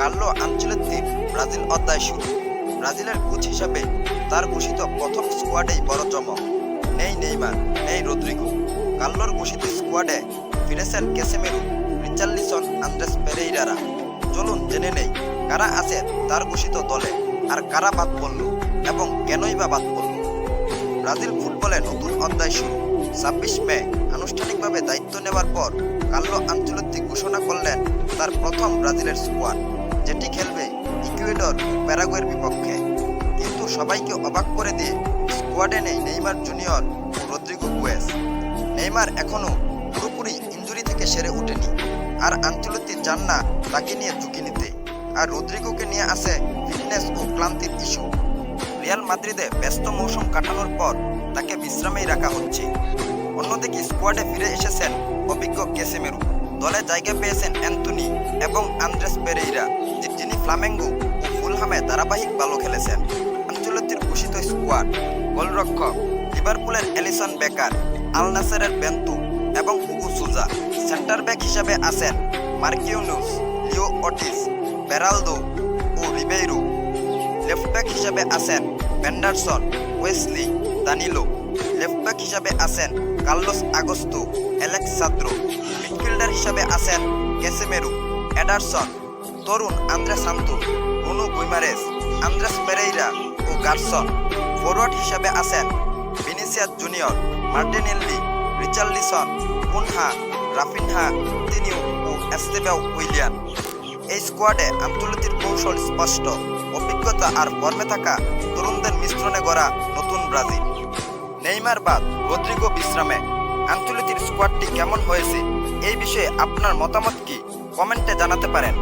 Carlo আঞ্চলিক Brazil অধ্যায় শুরু। ব্রাজিলের কোচ হিসাবে তার ঘোষিত প্রথম স্কোয়াডেই বড় চমক। নেই নেইমার, নেই রদ্রিগো। কার্লোর ঘোষিত স্কোয়াডে ফিরেছেন ক্যাসেমেরু, রিচার্লিসন, আন্দ্রেস পেরেইরারা। চলুন জেনে নেই, কারা আছে তার ঘোষিত দলে আর কারা বাদ পড়ল এবং কেনই বা বাদ পড়ল। ব্রাজিল ফুটবলে নতুন অধ্যায় শুরু। ছাব্বিশ মে আনুষ্ঠানিকভাবে দায়িত্ব নেওয়ার পর কার্লো আঞ্চলিক ঘোষণা করলেন তার প্রথম ব্রাজিলের স্কোয়াড। যেটি খেলবে ইকুয়েডর প্যারাগুয়ের বিপক্ষে। কিন্তু সবাইকে অবাক করে দিয়ে স্কোয়াডে নেই নেইমার জুনিয়র ও রদ্রিগো গুয়েস। নেইমার এখনও পুরোপুরি ইঞ্জুরি থেকে সেরে ওঠেনি। আর আঞ্চলিক চান না তাকে নিয়ে ঝুঁকি নিতে। আর রদ্রিগোকে নিয়ে আসে ফিটনেস ও ক্লান্তির ইস্যু। রিয়াল মাদ্রিদে ব্যস্ত মৌসুম কাটানোর পর তাকে বিশ্রামেই রাখা হচ্ছে। অন্যদিকে স্কোয়াডে ফিরে এসেছেন অভিজ্ঞ কেসেমেরু। দলে জায়গা পেয়েছেন অ্যান্থনি এবং আন্দ্রেস পেরেইরা। যিনি ফ্লামেঙ্গো ও ফুলহামে ধারাবাহিক ভালো খেলেছেন। আঞ্চলিকের ঘোষিত স্কোয়াড, গোলরক্ষক লিভারপুলের এলিসন বেকার আল নাসেরের বেন্তু এবং হুগু সুজা। সেন্টার ব্যাক হিসাবে আছেন মার্কিউনুস, লিও অটিস বেরালদো ও রিবেইরো। লেফট ব্যাক হিসাবে আছেন Vanderson Wesley, Danilo. Left back হিসাবে আছেন Carlos Augusto, Alex Sandro. Midfielder হিসাবে আছেন কেসেমেরু এডারসন তরুণ Andrey Santos Bruno Guimaraes Andreas Pereira ও গার্সন। ফরওয়ার্ড হিসাবে আছেন Vinicius Junior Martinelli Richarlison Cunha Raphinha তিনিউ ও এস্তেবেও উইলিয়ান। এই স্কোয়াডে আন্তর্জাতিক কৌশল স্পষ্ট, অভিজ্ঞতা আর ফর্মে থাকা তরুণদের মিশ্রণে গড়া নতুন ব্রাজিল। নেইমার বাদ রদ্রিগো বিশ্রামে। আন্তর্জাতিক স্কোয়াডটি কেমন হয়েছে? এই বিষয়ে আপনার মতামত কি? কমেন্টে জানাতে পারেন।